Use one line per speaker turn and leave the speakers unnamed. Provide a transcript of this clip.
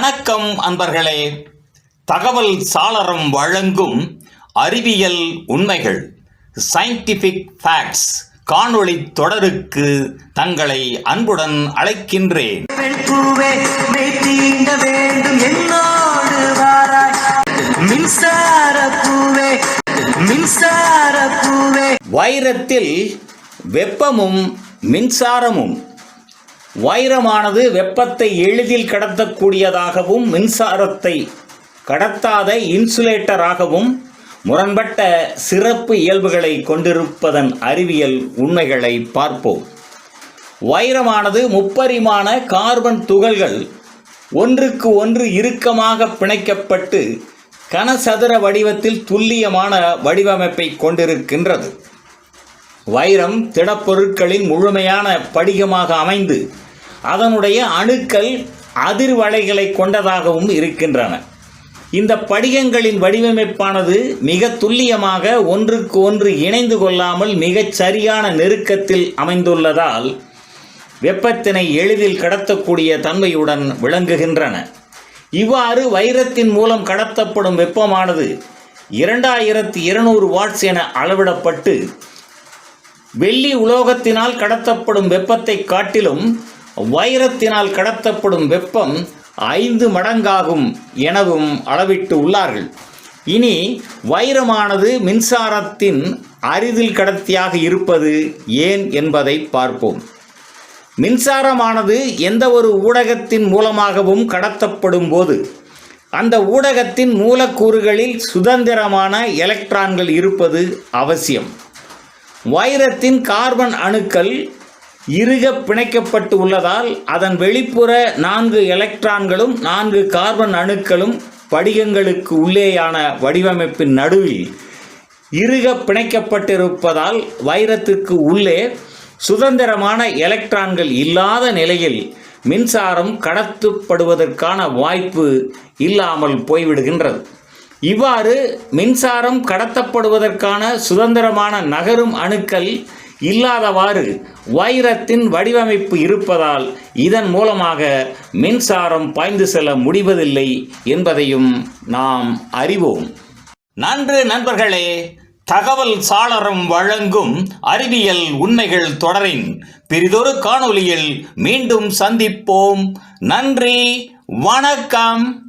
வணக்கம் அன்பர்களே. தகவல் சாளரம் வழங்கும் அறிவியல் உண்மைகள் சயின்டிஃபிக் ஃபேக்ட்ஸ் காணொளி தொடருக்கு தங்களை அன்புடன் அழைக்கின்றேன். வைரத்தில் வெப்பமும் மின்சாரமும். வைரமானது வெப்பத்தை எளிதில் கடத்தக்கூடியதாகவும் மின்சாரத்தை கடத்தாத இன்சுலேட்டராகவும் முரண்பட்ட சிறப்பு இயல்புகளை கொண்டிருப்பதன் அறிவியல் உண்மைகளை பார்ப்போம். வைரமானது முப்பரிமாண கார்பன் துகள்கள் ஒன்றுக்கு ஒன்று இறுக்கமாக பிணைக்கப்பட்டு கனசதுர வடிவத்தில் துல்லியமான வடிவமைப்பை கொண்டிருக்கின்றது. வைரம் திடப்பொருட்களின் முழுமையான படிகமாக அமைந்து அதனுடைய அணுக்கள் அதிர்வலைகளை கொண்டதாகவும் இருக்கின்றன. இந்த படிகங்களின் வடிவமைப்பானது மிக துல்லியமாக ஒன்றுக்கு ஒன்று இணைந்து கொள்ளாமல் மிகச் சரியான நெருக்கத்தில் அமைந்துள்ளதால் வெப்பத்தினை எளிதில் கடத்தக்கூடிய தன்மையுடன் விளங்குகின்றன. இவ்வாறு வைரத்தின் மூலம் கடத்தப்படும் வெப்பமானது இரண்டாயிரத்தி இருநூறு வாட்ஸ் என அளவிடப்பட்டு வெள்ளி உலோகத்தினால் கடத்தப்படும் வெப்பத்தை காட்டிலும் வைரத்தினால் கடத்தப்படும் வெப்பம் ஐந்து மடங்காகும் எனவும் அளவிட்டு உள்ளார்கள். இனி வைரமானது மின்சாரத்தின் அரிதில் கடத்தியாக இருப்பது ஏன் என்பதை பார்ப்போம். மின்சாரமானது எந்த ஒரு ஊடகத்தின் மூலமாகவும் கடத்தப்படும் போது அந்த ஊடகத்தின் மூலக்கூறுகளில் சுதந்திரமான எலக்ட்ரான்கள் இருப்பது அவசியம். வைரத்தின் கார்பன் அணுக்கள் இறுக பிணைக்கப்பட்டு உள்ளதால் அதன் வெளிப்புற நான்கு எலக்ட்ரான்களும் நான்கு கார்பன் அணுக்களும் படிகங்களுக்கு உள்ளேயான வடிவமைப்பின் நடுவில் இறுக பிணைக்கப்பட்டிருப்பதால் வைரத்திற்கு உள்ளே சுதந்திரமான எலக்ட்ரான்கள் இல்லாத நிலையில் மின்சாரம் கடத்தப்படுவதற்கான வாய்ப்பு இல்லாமல் போய்விடுகின்றது. இவ்வாறு மின்சாரம் கடத்தப்படுவதற்கான சுதந்திரமான நகரும் அணுக்கள் இல்லாதவாறு வைரத்தின் வடிவமைப்பு இருப்பதால் இதன் மூலமாக மின்சாரம் பாய்ந்து செல்ல முடிவதில்லை என்பதையும் நாம் அறிவோம். நன்று நண்பர்களே தகவல் சாளரம் வழங்கும் அறிவியல் உண்மைகள் தொடரின் பிரிதொரு காணொளியில் மீண்டும் சந்திப்போம். நன்றி வணக்கம்.